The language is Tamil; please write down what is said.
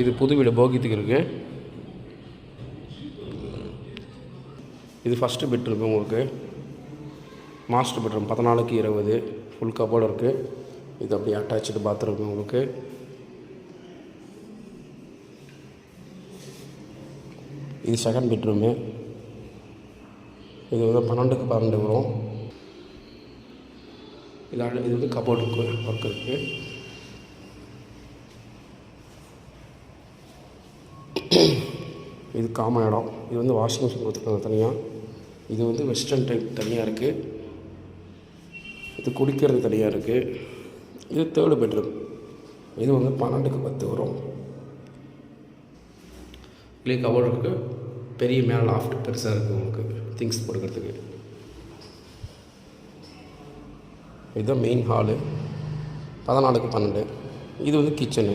இது புது வீடு போகியத்துக்கு இருக்குது இது ஃபஸ்ட்டு பெட்ரூம் உங்களுக்கு. மாஸ்டர் பெட்ரூம் பதினாலுக்கு இருபது. ஃபுல் கபோர்டு இருக்குது இது அப்படியே அட்டாச்சு பாத்ரூம் உங்களுக்கு. இது செகண்ட் பெட்ரூமு இது வந்து பன்னெண்டுக்கு பன்னெண்டு வரும். இது இது வந்து கபோர்டுக்கு ஒர்க் இருக்குது இது காமன் இடம். இது வந்து வாஷிங் மிஷின் கொடுத்துருக்காங்க தனியாக இது வந்து வெஸ்டர்ன் டைப் தனியாக இருக்குது இது குடிக்கிறது தனியாக இருக்குது இது தேர்டு பெட்ரூம் இது வந்து பன்னெண்டுக்கு பத்து வரும் இல்லையே கவர் இருக்குது பெரிய மேலே லாஃப்ட் பெருசாக இருக்குது உங்களுக்கு. திங்ஸ் போட்டுக்கிறதுக்கு இதுதான் மெயின் ஹாலு பதினாலுக்கு பன்னெண்டு. இது வந்து கிச்சனு